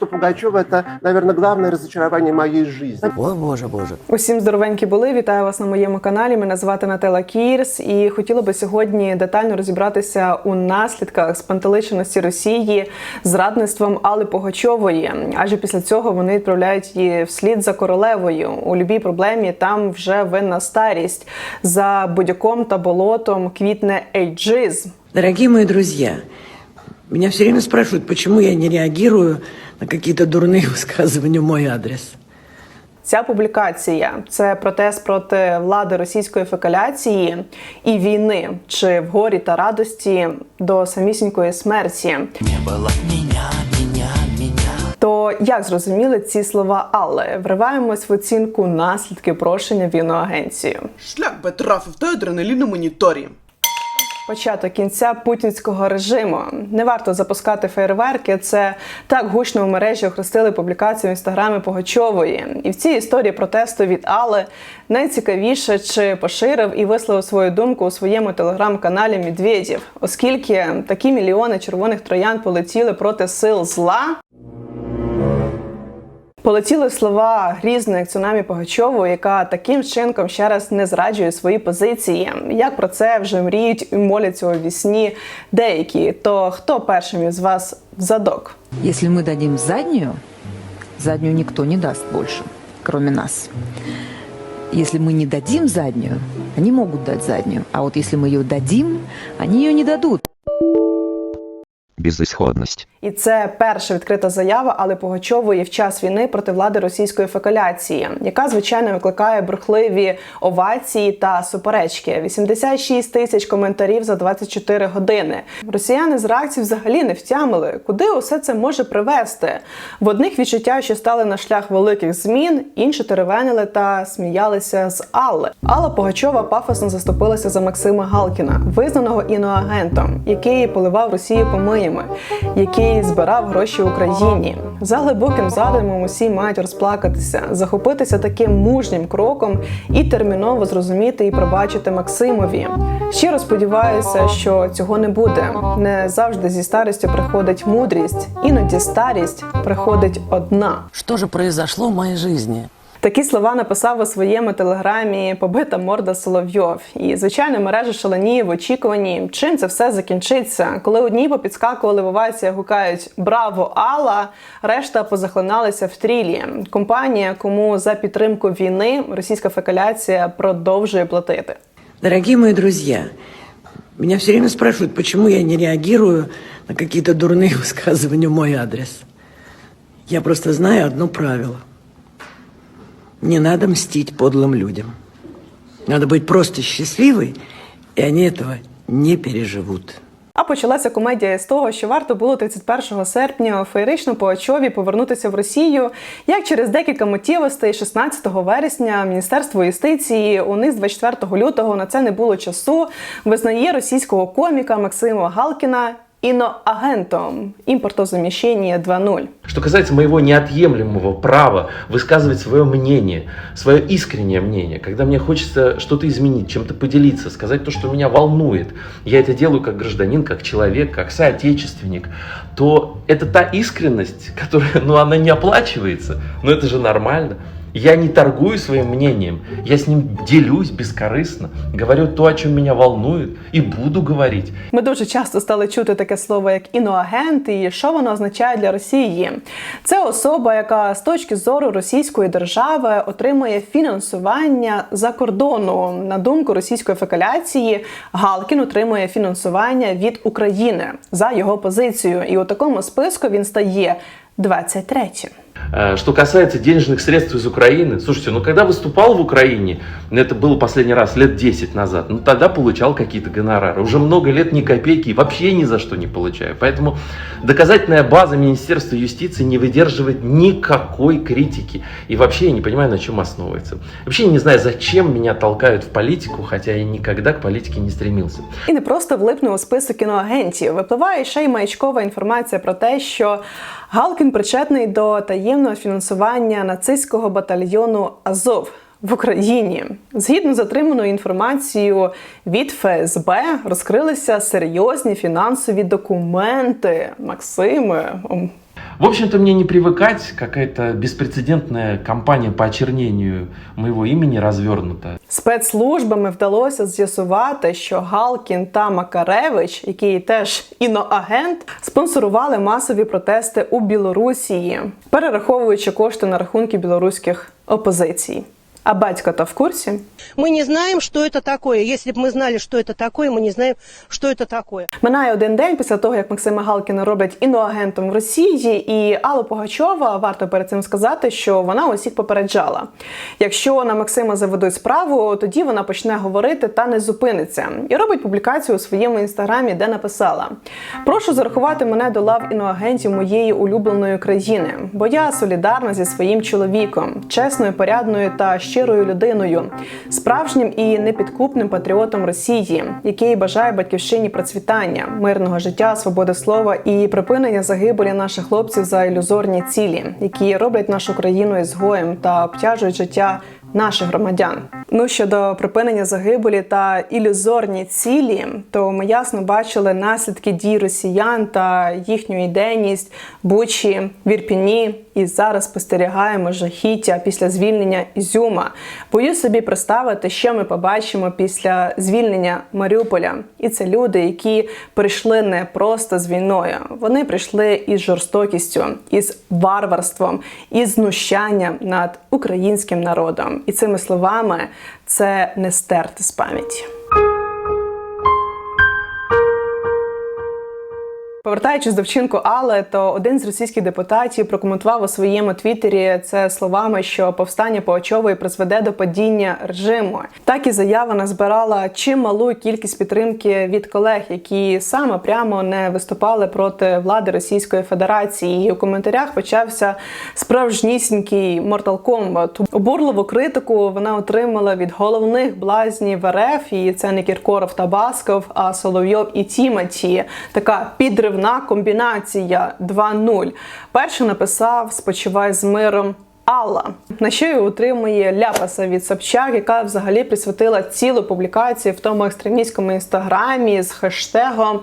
что Пугачева это, наверное, главное разочарование моей жизни. О, боже, боже. Усім здоровенькі були. Вітаю вас на моєму каналі. Мене звати Нателла Кірс, і хотіла би сьогодні детально розібратися у наслідках спантеличеності Росії зрадництвом Алли Погачової. Адже після цього вони відправляють її вслід за королевою. У любій проблемі там вже винна старість. За будяком та болотом квітне ейджизм. Дорогие мои друзья, меня все время спрашивают, почему я не реагирую на какие-то дурные высказывания в мой адрес. Ця публікація це протест проти влади російської фекаляції і війни, чи в горі та радості до самісінької смерті. Не было меня, меня, меня. То як зрозуміли ці слова Алли? Вриваємось в оцінку наслідки прошення в агенцію. Шлях би трафив та адреналін на моніторі. Початок кінця путінського режиму. Не варто запускати фейерверки. Це так гучно в мережі охрестили публікацію в інстаграмі Погачової. І в цій історії протесту від Алли найцікавіше, чи поширив і висловив свою думку у своєму телеграм-каналі Медведєв, оскільки такі мільйони червоних троян полетіли проти сил зла. Полетіли слова грізної цунамі Погачової, яка таким чинком ще раз не зраджує свої позиції. Як про це вже мріють і моляться у вісні деякі. То хто першим із вас в задок? Если мы дадим заднюю, заднюю никто не даст больше, кроме нас. Если мы не дадим заднюю, они могут дать заднюю. А вот если мы ее дадим, они ее не дадут. Безысходность. І це перша відкрита заява Алли Пугачової в час війни проти влади російської фекаляції, яка звичайно викликає бурхливі овації та суперечки. 86 тисяч коментарів за 24 години. Росіяни з реакцій взагалі не втямили, куди усе це може привести. В одних відчуття, що стали на шлях великих змін, інші теревенили та сміялися з Алли. Алла Пугачова пафосно заступилася за Максима Галкіна, визнаного іноагентом, який поливав Росію помиями, який збирав гроші Україні. За глибоким задумом усі мають розплакатися, захопитися таким мужнім кроком і терміново зрозуміти і пробачити Максимові. Щиро сподіваюся, що цього не буде. Не завжди зі старістю приходить мудрість, іноді старість приходить одна. Что же произошло в моей жизни? Такі слова написав у своєму телеграмі побита морда Соловйов. І звичайно, мережа шаленіє в очікуванні, чим це все закінчиться. Коли одні попідскакували в овація, гукають Браво, Алла! Решта позахлиналися в трілі. Компанія, кому за підтримку війни російська фекаляція продовжує платити. Дорогие мои друзья, меня все время спрашивают, почему я не реагирую на какие-то дурные высказывания в мой адрес. Я просто знаю одно правило. Не надо мстить подлым людям. Надо быть просто счастливой, и они этого не переживут. А почалася комедія з того, що варто було 31 серпня феєрично по Очові повернутися в Росію, як через декілька мотивостей 16 вересня Міністерство юстиції униз 24 лютого на це не було часу. Визнає російського коміка Максима Галкіна іноагентом імпортозаміщення 2.0. Что касается моего неотъемлемого права высказывать свое мнение, свое искреннее мнение, когда мне хочется что-то изменить, чем-то поделиться, сказать то, что меня волнует, я это делаю как гражданин, как человек, как соотечественник, то это та искренность, которая, ну, она не оплачивается, но это же нормально. Я не торгую своим мнением, я с ним делюсь бескорыстно, говорю то, о чем меня волнует, и буду говорить. Ми дуже часто стали чути таке слово як іноагент, і що воно означає для Росії. Це особа, яка з точки зору російської держави отримує фінансування за кордону. На думку російської фекаляції, Галкін отримує фінансування від України за його позицію. І у такому списку він стає 23-м. Э, Что касается денежных средств из Украины, слушайте, ну когда выступал в Украине, ну, это было последний раз лет 10 назад, ну тогда получал какие-то гонорары. Уже много лет ни копейки, вообще ни за что не получаю. Поэтому доказательная база Министерства юстиции не выдерживает никакой критики. И вообще я не понимаю, на чем основывается. Вообще я не знаю, зачем меня толкают в политику, хотя я никогда к политике не стремился. І не просто влипнув у список кіноагентів. Випливає ще й маячкова інформація про те, що Галкін причетний до таємного фінансування нацистського батальйону Азов. В Україні згідно з отриманою інформацією від ФСБ розкрилися серйозні фінансові документи Максими. В общем-то, мне не привыкать, какая-то беспрецедентная кампания по очернению моего имени развернута. Спецслужбами вдалося з'ясувати, що Галкін та Макаревич, який теж іноагент, спонсорували масові протести у Білорусії, перераховуючи кошти на рахунки білоруських опозицій. А батько то в курсі? Мы не знаем, что это такое. Если бы мы знали, что это такое, мы не знаем, что это такое. Минає один день після того, як Максима Галкіна роблять іноагентом в Росії, і Алла Пугачова варто перед цим сказати, що вона усіх попереджала. Якщо на Максима заведуть справу, тоді вона почне говорити та не зупиниться. І робить публікацію у своєму інстаграмі, де написала: Прошу зарахувати мене до лав іноагентів моєї улюбленої країни, бо я солідарна зі своїм чоловіком, чесною, порядною та щирою людиною, справжнім і непідкупним патріотом Росії, який бажає батьківщині процвітання, мирного життя, свободи слова і припинення загибелі наших хлопців за ілюзорні цілі, які роблять нашу країну ізгоєм та обтяжують життя наших громадян. Ну щодо припинення загибелі та ілюзорні цілі, то ми ясно бачили наслідки дій росіян та їхню ідейність Бучі, в Ірпіні, і зараз спостерігаємо жахіття після звільнення Ізюма. Боюсь собі представити, що ми побачимо після звільнення Маріуполя. І це люди, які прийшли не просто з війною, вони прийшли із жорстокістю, із варварством, із знущанням над українським народом. І цими словами це не стерти з пам'яті. Повертаючись до вчинку Але, то один з російських депутатів прокоментував у своєму твіттері це словами, що повстання Пугачової призведе до падіння режиму. Так і заява назбирала чималу кількість підтримки від колег, які саме прямо не виступали проти влади Російської Федерації. І у коментарях почався справжнісінький Mortal Kombat. Обурливу критику вона отримала від головних блазнів РФ, і це не Кіркоров та Басков, а Соловйов і Тіматі. Така підривна комбінація 2-0. Перший написав Спочивай з миром. Алла, на що й отримує ляпаса від Собчак, яка взагалі присвятила цілу публікацію в тому екстремістському інстаграмі з хештегом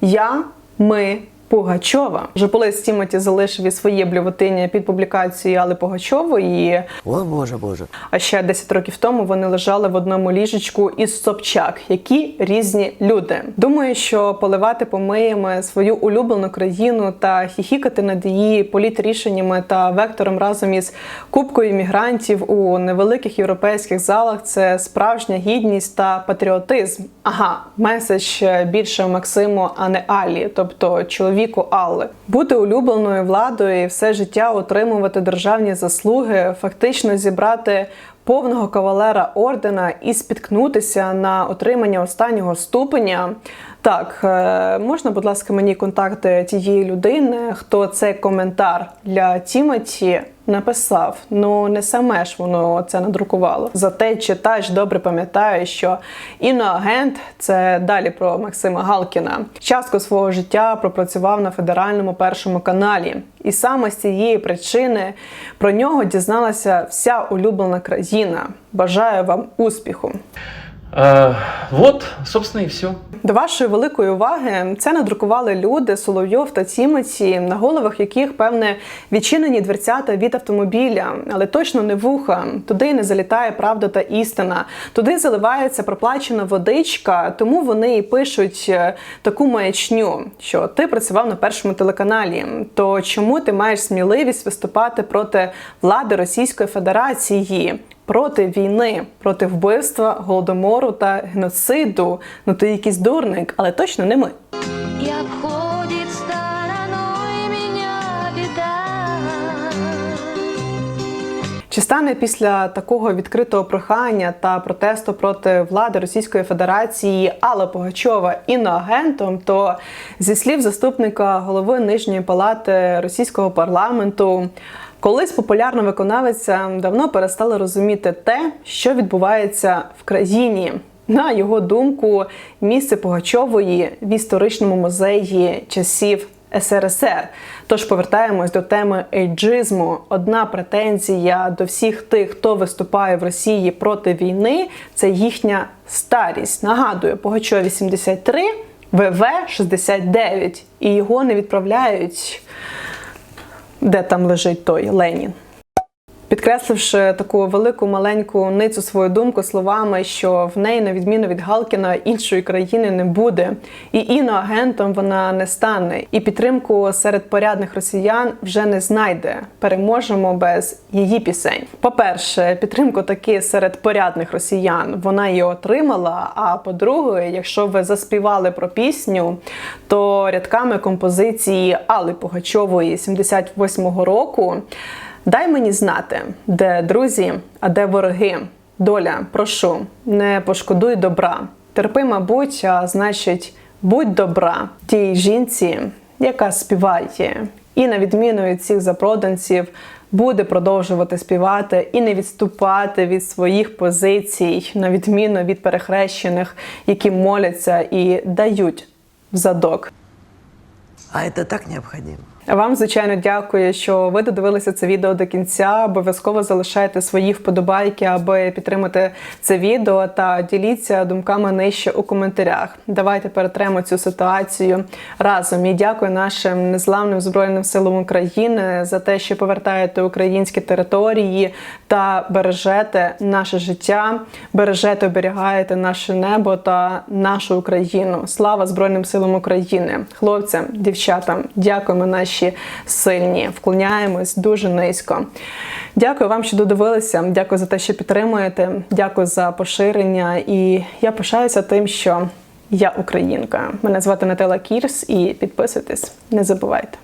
Я, ми, Пугачова. Вже Полис Тімоті залишив і своє блювотиння під публікацією Алли Пугачової. О, боже, боже. А ще 10 років тому вони лежали в одному ліжечку із Собчак, які різні люди. Думаю, що поливати помиями свою улюблену країну та хіхікати над її політрішеннями та вектором разом із кубкою іммігрантів у невеликих європейських залах це справжня гідність та патріотизм. Ага, меседж більше Максиму, а не Алі, тобто чоловіку Алли. Бути улюбленою владою і все життя отримувати державні заслуги, фактично зібрати повного кавалера ордена і спіткнутися на отримання останнього ступеня. Так, е, можна, будь ласка, мені контакти тієї людини, хто цей коментар для Тімоті написав. Ну не саме ж воно це надрукувало. Зате читач добре пам'ятає, що іноагент це далі про Максима Галкіна. Частку свого життя пропрацював на федеральному першому каналі, і саме з цієї причини про нього дізналася вся улюблена країна. Бажаю вам успіху! Э, вот, собственно, и все. До вашої великої уваги це надрукували люди Соловйов та Тімоті, на головах яких певне відчинені дверцята від автомобіля, але точно не вуха. Туди не залітає правда та істина. Туди заливається проплачена водичка, тому вони і пишуть е, таку маячню, що ти працював на першому телеканалі. То чому ти маєш сміливість виступати проти влади Російської Федерації? Проти війни, проти вбивства, голодомору та геноциду. Ну ти якийсь дурник, але точно не ми. Чи стане після такого відкритого прохання та протесту проти влади Російської Федерації Алла Пугачова іноагентом, то зі слів заступника голови нижньої палати російського парламенту. Колись популярна виконавиця давно перестала розуміти те, що відбувається в країні. На його думку, місце Пугачової в історичному музеї часів СРСР. Тож повертаємось до теми ейджизму. Одна претензія до всіх тих, хто виступає в Росії проти війни, це їхня старість. Нагадую, Пугачов 83, ВВ 69, і його не відправляють де там лежить той Ленін. Підкресливши таку велику маленьку ницю свою думку словами, що в неї, на відміну від Галкіна, іншої країни не буде, і іноагентом вона не стане, і підтримку серед порядних росіян вже не знайде. Переможемо без її пісень. По-перше, підтримку таки серед порядних росіян вона її отримала. А по-друге, якщо ви заспівали про пісню, то рядками композиції Алли Пугачової 78-го року. Дай мені знати, де друзі, а де вороги. Доля, прошу, не пошкодуй добра. Терпи, мабуть, а значить, будь добра тій жінці, яка співає, і на відміну від цих запроданців буде продовжувати співати і не відступати від своїх позицій, на відміну від перехрещених, які моляться і дають в задок. А это так необходимо. Вам, звичайно, дякую, що ви додивилися це відео до кінця. Обов'язково залишайте свої вподобайки, аби підтримати це відео та діліться думками нижче у коментарях. Давайте перетремо цю ситуацію разом. І дякую нашим незламним збройним силам України за те, що повертаєте українські території та бережете наше життя, бережете, оберігаєте наше небо та нашу Україну. Слава Збройним силам України, хлопцям, дівчатам, дякуємо наші сильні. Вклоняємось дуже низько. Дякую вам, що додивилися. Дякую за те, що підтримуєте. Дякую за поширення. І я пишаюся тим, що я українка. Мене звати Наталя Кірс, і підписуйтесь, не забувайте.